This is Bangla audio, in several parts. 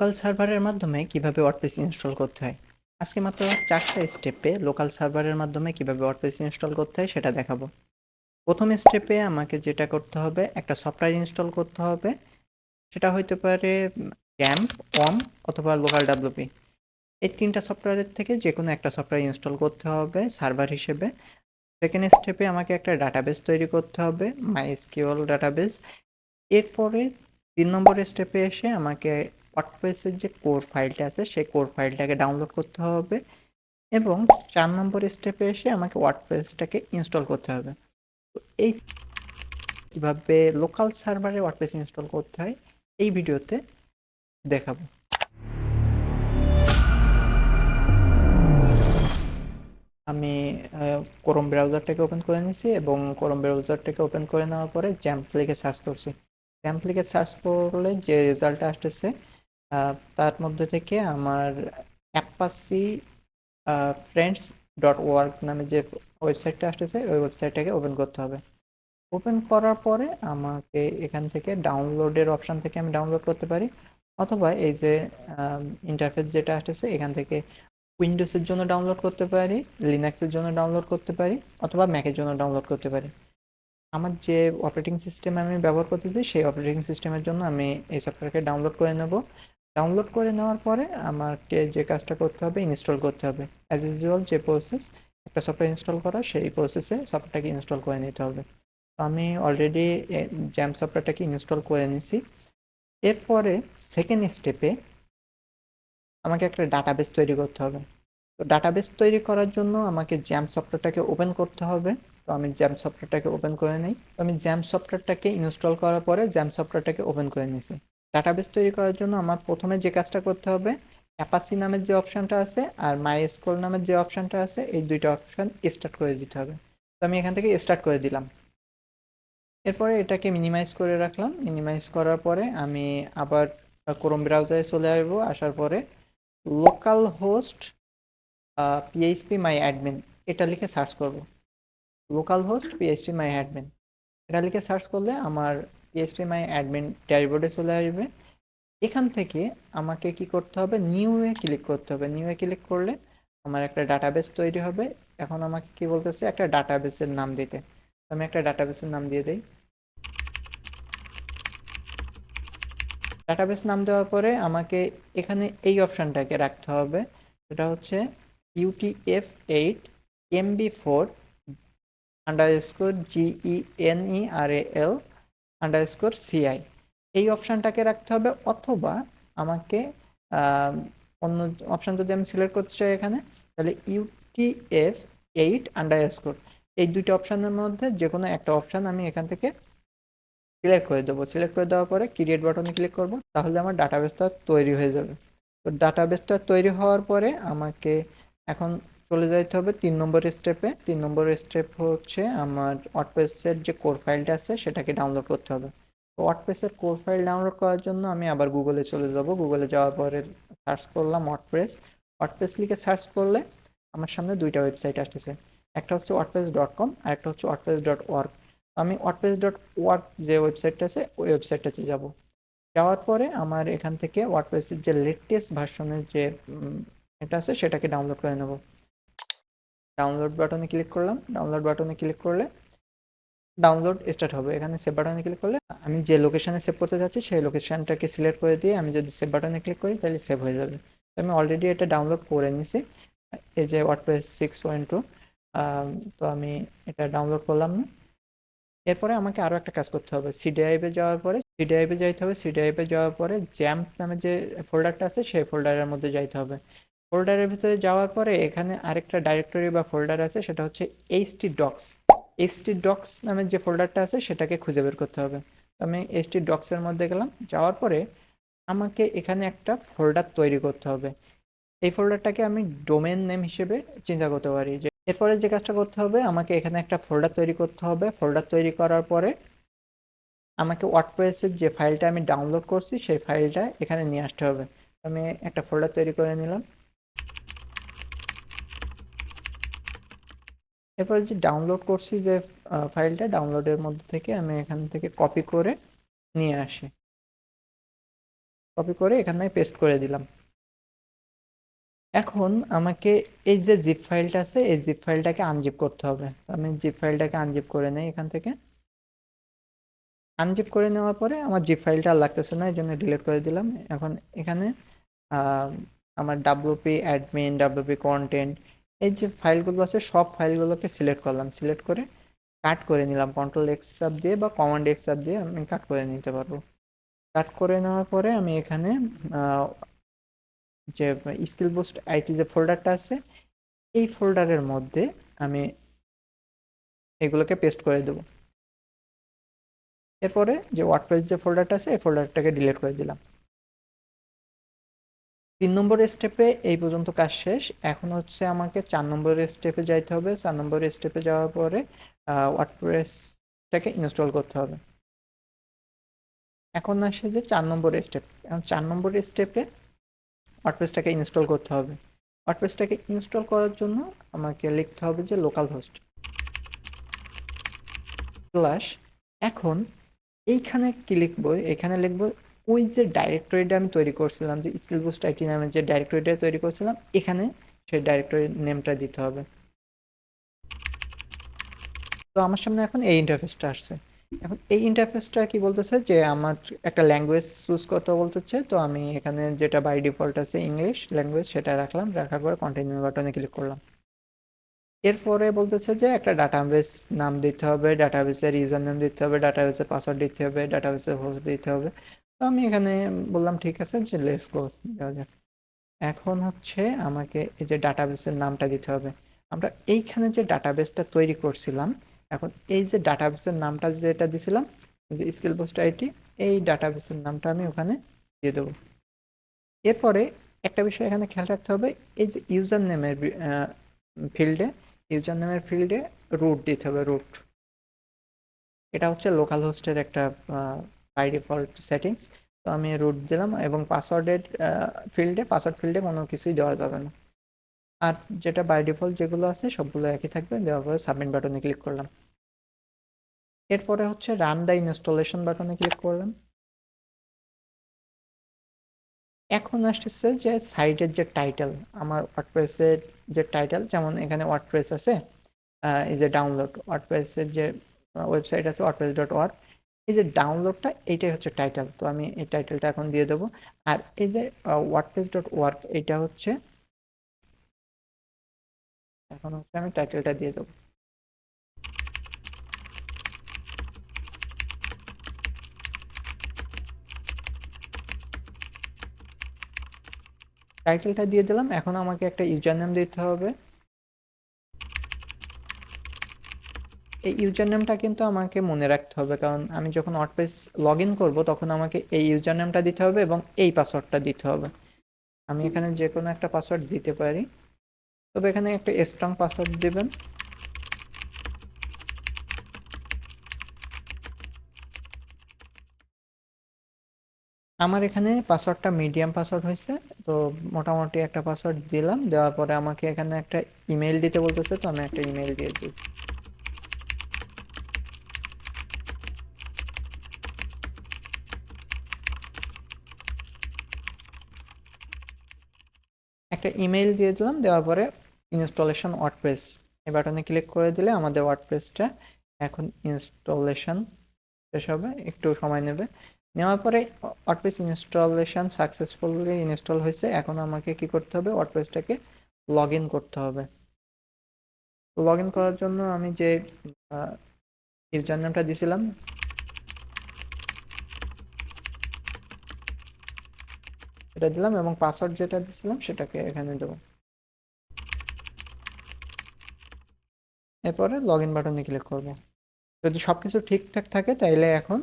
লোকাল সার্ভারের মাধ্যমে কীভাবে ওয়ার্ডপ্রেস ইনস্টল করতে হয়? আজকে মাত্র চারটা স্টেপে লোকাল সার্ভারের মাধ্যমে কীভাবে ওয়ার্ডপ্রেস ইনস্টল করতে হয় সেটা দেখাবো। প্রথম স্টেপে আমাকে যেটা করতে হবে, একটা সফটওয়্যার ইনস্টল করতে হবে। সেটা হইতে পারে ক্যাম্প অম অথবা লোকাল ডাব্লুপি এই তিনটা সফটওয়্যারের থেকে যে কোনো একটা সফটওয়্যার ইনস্টল করতে হবে সার্ভার হিসেবে। সেকেন্ড স্টেপে আমাকে একটা ডাটাবেস তৈরি করতে হবে মাই স্কিউএল ডাটাবেস এরপরে তিন নম্বর স্টেপে এসে আমাকে ওয়ার্ডপ্রেসের যে কোর ফাইলটা আছে, সেই কোর ফাইলটাকে ডাউনলোড করতে হবে এবং চার নম্বর স্টেপে এসে আমাকে ওয়ার্ডপ্রেসটাকে ইনস্টল করতে হবে। তো এই কীভাবে লোকাল সার্ভারে ওয়ার্ডপ্রেস ইনস্টল করতে হয়, এই ভিডিওতে দেখাবো। আমি ক্রোম ব্রাউজারটাকে ওপেন করে নিয়েছি এবং ক্রোম ব্রাউজারটাকে ওপেন করে নেওয়ার পরে জ্যাম্প লিখে সার্চ করছি। জ্যাম্প লিখে সার্চ করলে যে রেজাল্টটা আসতেছে তার মধ্যে থেকে আমার অ্যাপাসি ফ্রেন্ডস ডট ওয়ার্ক নামে যে ওয়েবসাইটটা আসতেছে, ওই ওয়েবসাইটটাকে ওপেন করতে হবে। ওপেন করার পরে আমাকে এখান থেকে ডাউনলোডের অপশান থেকে আমি ডাউনলোড করতে পারি। অথবা এই যে ইন্টারফেস যেটা আসতেছে, এখান থেকে উইন্ডোজের জন্য ডাউনলোড করতে পারি লিনাক্সের জন্য ডাউনলোড করতে পারি, অথবা ম্যাকের জন্য ডাউনলোড করতে পারি। আমার যে অপারেটিং সিস্টেম আমি ব্যবহার করতেছি, সেই অপারেটিং সিস্টেমের জন্য আমি এই সফটওয়্যারকে ডাউনলোড করে নেব। ডাউনলোড করে নেওয়ার পরে আমাকে যে কাজটা করতে হবে ইনস্টল করতে হবে। অ্যাজ ইউজুয়াল যে প্রসেস একটা সফটওয়্যার ইনস্টল করা, সেই প্রসেসে সফটওয়্যারটাকে ইনস্টল করে নিতে হবে। তো আমি অলরেডি জ্যাম সফটওয়্যারটাকে ইনস্টল করে নিছি। এরপরে সেকেন্ড স্টেপে আমাকে একটা ডাটাবেস তৈরি করতে হবে। তো ডাটাবেস তৈরি করার জন্য আমাকে জ্যাম সফটওয়্যারটাকে ওপেন করতে হবে। তো আমি জ্যাম সফটওয়্যারটাকে ওপেন করে নিই। তো আমি জ্যাম সফটওয়্যারটাকে ইনস্টল করার পরে জ্যাম সফটওয়্যারটাকে ওপেন করে নিয়েছি ডাটাবেস তৈরি করার জন্য আমার প্রথমে যে কাজটা করতে হবে অ্যাপাসি নামের যে অপশানটা আছে আর মাই স্কুল নামের যে অপশানটা আছে, এই দুইটা অপশান স্টার্ট করে দিতে হবে। তো আমি এখান থেকে স্টার্ট করে দিলাম। এরপরে এটাকে মিনিমাইজ করে রাখলাম। মিনিমাইজ করার পরে আমি আবার ক্রোম ব্রাউজারে চলে আসব। আসার পরে local host PHP my admin এটা লিখে সার্চ করব। Local host PHP my admin এটা লিখে সার্চ করলে আমার পিএইচপি মাই অ্যাডমিন ড্যাশবোর্ডে চলে আসবে। এখান থেকে আমাকে কি করতে হবে? নিউ এ ক্লিক করতে হবে। নিউ এ ক্লিক করলে আমার একটা ডাটাবেস তৈরি হবে। এখন আমাকে কি বলতেছে? একটা ডাটাবেসের নাম দিতে। আমি একটা ডাটাবেসের নাম দিয়ে দিই। ডাটাবেস নাম দেওয়ার পরে আমাকে এখানে এই অপশানটাকে রাখতে হবে। সেটা হচ্ছে UTF eight MB four underscore G E N E R L underscore CI এই অপশানটাকে রাখতে হবে অথবা আমাকে অন্য অপশান যদি আমি সিলেক্ট করতে চাই এখানে, তাহলে ইউটিএফ এইট আন্ডার স্কোর এই দুইটা অপশানের মধ্যে যে কোনো একটা অপশান আমি এখান থেকে সিলেক্ট করে দেবো। সিলেক্ট করে দেওয়ার পরে ক্রিয়েট বাটনে ক্লিক করব, তাহলে আমার ডাটাবেসটা তৈরি হয়ে যাবে। তো ডাটাবেসটা তৈরি হওয়ার পরে আমাকে এখন চলে যাইতে হবে তিন নম্বর স্টেপে তিন নম্বর স্টেপ হচ্ছে আমার ওয়ার্ডপ্রেসের যে কোর ফাইলটা আছে, সেটাকে ডাউনলোড করতে হবে। তো ওয়ার্ডপ্রেসের কোর ফাইল ডাউনলোড করার জন্য আমি আবার গুগলে চলে যাব। গুগলে যাওয়ার পরে সার্চ করলাম ওয়ার্ডপ্রেস ওয়ার্ডপ্রেস লিখে সার্চ করলে আমার সামনে দুইটা ওয়েবসাইট আসতেছে। একটা হচ্ছে ওয়ার্ডপ্রেস ডট কম আর একটা হচ্ছে ওয়ার্ডপ্রেস ডট ওয়ার্ক আমি ওয়ার্ডপ্রেস ডট ওয়ার্ক যে ওয়েবসাইটটা আছে, ওই ওয়েবসাইটটাতে যাব। যাওয়ার পরে আমার এখান থেকে ওয়ার্ডপ্রেসের যে লেটেস্ট ভার্সনের যে এটা আছে, সেটাকে ডাউনলোড করে নেব। ডাউনলোড বাটনে ক্লিক করলাম। ডাউনলোড বাটনে ক্লিক করলে ডাউনলোড স্টার্ট হবে। এখানে সেভ বাটনে ক্লিক করলে আমি যে লোকেশানে সেভ করতে চাচ্ছি সেই লোকেশানটাকে সিলেক্ট করে দিয়ে আমি যদি সেভ বাটনে ক্লিক করি, তাহলে সেভ হয়ে যাবে। আমি অলরেডি এটা ডাউনলোড করে নিছি এই যে ওয়ার্ডপ্রেস সিক্স পয়েন্ট টু তো আমি এটা ডাউনলোড করলাম না। এরপরে আমাকে আরও একটা কাজ করতে হবে। সি যাওয়ার পরে সি যাইতে হবে। সি যাওয়ার পরে জ্যাম্প নামে যে ফোল্ডারটা আছে, সেই ফোল্ডারের মধ্যে যাইতে হবে। ফোল্ডারের ভিতরে যাওয়ার পরে এখানে আরেকটা ডাইরেক্টরি বা ফোল্ডার আছে, সেটা হচ্ছে এইচটি ডক্স এইচটি ডক্স নামের যে ফোল্ডারটা আছে, সেটাকে খুঁজে বের করতে হবে। আমি এইচটি ডক্সের মধ্যে গেলাম, যাওয়ার পরে আমাকে এখানে একটা ফোল্ডার তৈরি করতে হবে। এই ফোল্ডারটাকে আমি ডোমেন নেম হিসেবে চিন্তা করতে পারি যে, এরপরে যে কাজটা করতে হবে, আমাকে এখানে একটা ফোল্ডার তৈরি করতে হবে। ফোল্ডার তৈরি করার পরে আমাকে ওয়ার্ডপ্রেসের যে ফাইলটা আমি ডাউনলোড করছি, সেই ফাইলটা এখানে নিয়ে আসতে হবে। আমি একটা ফোল্ডার তৈরি করে নিলাম। এরপরে যে ডাউনলোড করছি যে ফাইলটা ডাউনলোডের মধ্যে থেকে আমি এখান থেকে কপি করে নিয়ে আসি। কপি করে এখানে পেস্ট করে দিলাম। এখন আমাকে এই যে জিপ ফাইলটা আছে, এই জিপ ফাইলটাকে আনজিপ করতে হবে। তো আমি জিপ ফাইলটাকে আনজিপ করে নেই এখান থেকে। আনজিপ করে নেওয়ার পরে আমার জিপ ফাইলটা আর লাগতেছে না এই জন্য ডিলিট করে দিলাম। এখন এখানে আমার ডাব্লুপি অ্যাডমিন ডাব্লুপি কন্টেন্ট এই যে ফাইলগুলো আছে, সব ফাইলগুলোকে সিলেক্ট করলাম। সিলেক্ট করে কাট করে নিলাম। কন্ট্রোল এক্স চাপ দিয়ে বা কমান্ড এক্স চাপ দিয়ে আমি কাট করে নিতে পারব। কাট করে নেওয়ার পরে আমি এখানে যে স্কিল বুস্ট আইটি যে ফোল্ডারটা আছে, এই ফোল্ডারের মধ্যে আমি এগুলোকে পেস্ট করে দেবো। এরপরে যে ওয়ার্ডপ্রেস যে ফোল্ডারটা আছে, এই ফোল্ডারটাকে ডিলিট করে দিলাম। তিন নম্বর স্টেপে এই পর্যন্ত কাজ শেষ। এখন হচ্ছে আমাকে চার নম্বর স্টেপে যাইতে হবে। চার নম্বর স্টেপে যাওয়ার পরে ওয়ার্ডপ্রেসটাকে ইনস্টল করতে হবে। এখন আসে যে চার নম্বর স্টেপ এখন চার নম্বর স্টেপে ওয়ার্ডপ্রেসটাকে ইনস্টল করতে হবে। ওয়ার্ডপ্রেসটাকে ইনস্টল করার জন্য আমাকে লিখতে হবে যে লোকাল হোস্ট প্লাস এখন এইখানে কি লিখব? এখানে লিখব ওই যে ডাইরেক্টরিটা আমি তৈরি করছিলাম, যে স্কিল বুস্ট আইটি নামে যে ডাইরেক্টরিটা তৈরি করছিলাম, এখানে সেই ডাইরেক্টরি নেমটা দিতে হবে। তো আমার সামনে এখন এই ইন্টারফেসটা আসছে। এখন এই ইন্টারফেসটা কি বলতেছে যে আমার একটা ল্যাঙ্গুয়েজ চুজ করতে বলতেছে, তো আমি এখানে যেটা বাই ডিফল্ট আছে ইংলিশ ল্যাঙ্গুয়েজ সেটা রাখলাম, রাখার পরে কন্টিনিউ বাটনে ক্লিক করলাম। এরপরে বলতেছে যে একটা ডাটাবেস নাম দিতে হবে ডাটাবেসের ইউজার নেম দিতে হবে ডাটাবেসের পাসওয়ার্ড দিতে হবে ডাটাবেসের হোস্ট দিতে হবে। তো আমি এখানে বললাম, ঠিক আছে, যে লেটস গো যাওয়া যাক। এখন হচ্ছে আমাকে এই যে ডাটাবেসের নামটা দিতে হবে। আমরা এইখানে যে ডাটাবেসটা তৈরি করছিলাম, এখন এই যে ডাটাবেসের নামটা যেটা দিছিলাম যে স্কিল পোস্ট আইটি এই ডাটাবেসের নামটা আমি ওখানে দিয়ে দেবো। এরপরে একটা বিষয় এখানে খেয়াল রাখতে হবে, এই যে ইউজার নেমের ফিল্ডে ইউজার নেমের ফিল্ডে রুট দিতে হবে রুট এটা হচ্ছে লোকাল হোস্টের একটা বাই ডিফল্ট সেটিংস তো আমি রুট দিলাম এবং পাসওয়ার্ডের ফিল্ডে পাসওয়ার্ড ফিল্ডে কোনো কিছুই দেওয়া যাবে না। আর যেটা বাই ডিফল্ট যেগুলো আছে সবগুলো একই থাকবে, দেওয়ার পরে সাবমিট বাটনে ক্লিক করলাম। এরপরে হচ্ছে রান দ্য ইনস্টলেশন বাটনে ক্লিক করলাম। এখন আসতেছে যে সাইটের যে টাইটেল আমার ওয়ার্ডপ্রেসের যে টাইটেল যেমন এখানে ওয়ার্ডপ্রেস আছে এই যে ডাউনলোড ওয়ার্ডপ্রেসের যে ওয়েবসাইট আছে ওয়ার্ডপ্রেস ডট ওয়ার্ক এই যে ডাউনলোডটা এইটাই হচ্ছে টাইটেল তো আমি এই টাইটেলটা এখন দিয়ে দেবো। আর এই যে ওয়ার্ডপ্রেস ডট ওয়ার্ক এটা হচ্ছে এখন হচ্ছে আমি টাইটেলটা দিয়ে দেবো। টাইটেলটা দিয়ে দিলাম, এখন আমাকে একটা ইউজার নেম দিতে হবে। এই ইউজার নেমটা কিন্তু আমাকে মনে রাখতে হবে। কারণ আমি যখন ওয়ার্ডপ্রেস লগ ইন করব, তখন আমাকে এই ইউজার নেমটা দিতে হবে এবং এই পাসওয়ার্ডটা দিতে হবে। আমি এখানে যে কোনো একটা পাসওয়ার্ড দিতে পারি। তবে এখানে একটা স্ট্রং পাসওয়ার্ড দেবেন। আমার এখানে পাসওয়ার্ডটা মিডিয়াম পাসওয়ার্ড হয়েছে। তো মোটামুটি একটা পাসওয়ার্ড দিলাম। দেওয়ার পরে আমাকে এখানে একটা ইমেল দিতে বলতেছে, তো আমি একটা ইমেল দিয়ে দিই। একটা ইমেইল দিয়ে দিলাম, দেওয়ার পরে ইনস্টলেশন ওয়ার্ডপ্রেস এই বাটনে ক্লিক করে দিলে আমাদের ওয়ার্ডপ্রেসটা এখন ইনস্টলেশন শেষ হবে, একটু সময় নেবে। নেওয়ার পরে ওয়ার্ডপ্রেস ইনস্টলেশন সাকসেসফুলি ইনস্টল হয়েছে, এখন আমাকে কি করতে হবে? ওয়ার্ডপ্রেসটাকে লগ ইন করতে হবে। লগ ইন করার জন্য আমি যে ইউজার নামটা দিয়েছিলাম সেটা দিলাম এবং পাসওয়ার্ড যেটা দিয়েছিলাম সেটাকে এখানে দেবো। এরপরে লগ ইন বাটনে ক্লিক করব। যদি সব কিছু ঠিকঠাক থাকে তাইলে এখন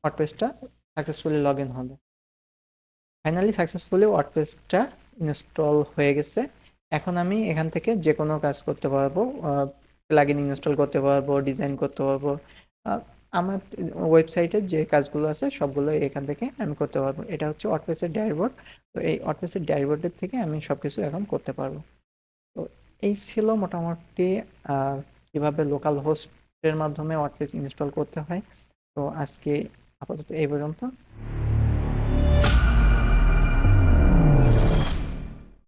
ওয়ার্ডপ্রেসটা সাকসেসফুলি লগ ইন হবে। ফাইনালি সাকসেসফুলি ওয়ার্ডপ্রেসটা ইনস্টল হয়ে গেছে। এখন আমি এখান থেকে যে কোনো কাজ করতে পারব প্লাগিন ইনস্টল করতে পারব ডিজাইন করতে পারব আমার ওয়েবসাইটের যে কাজগুলো আছে, সবগুলো এখান থেকে আমি করতে পারব। এটা হচ্ছে অটপেসের ড্যাশবোর্ড তো এই অটপেসের ড্যাশবোর্ডের থেকে আমি সব কিছু এখন করতে পারব। তো এই ছিল মোটামুটি কীভাবে লোকাল হোস্টের মাধ্যমে ওয়ার্ডপ্রেস ইনস্টল করতে হয়। তো আজকে আপাতত এই পর্যন্ত।